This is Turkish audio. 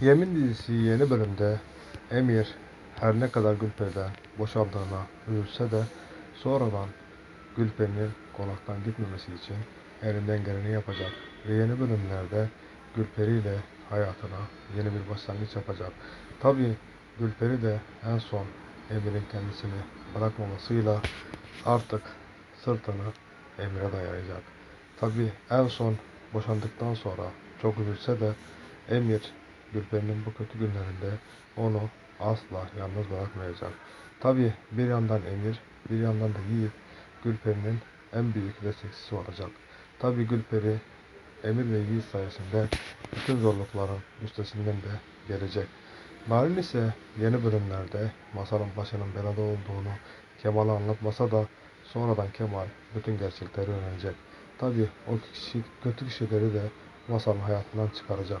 Yemin dizisi yeni bölümde Emir her ne kadar Gülperi'den boşandığına üzülse de sonradan Gülperi'nin konaktan gitmemesi için elinden geleni yapacak ve yeni bölümlerde Gülperi ile hayatına yeni bir başlangıç yapacak. Tabi Gülperi de en son Emir'in kendisini bırakmamasıyla artık sırtını Emir'e dayayacak. Tabi en son boşandıktan sonra çok üzülse de Emir Gülperi'nin bu kötü günlerinde onu asla yalnız bırakmayacak. Tabi bir yandan Emir, bir yandan da Yiğit Gülperi'nin en büyük destekçisi olacak. Tabi Gülperi Emir ve Yiğit sayesinde bütün zorlukların üstesinden de gelecek. Narin ise yeni bölümlerde masalın başının belada olduğunu Kemal'a anlatmasa da sonradan Kemal bütün gerçekleri öğrenecek. Tabi o kişi, kötü kişileri de masalın hayatından çıkaracak.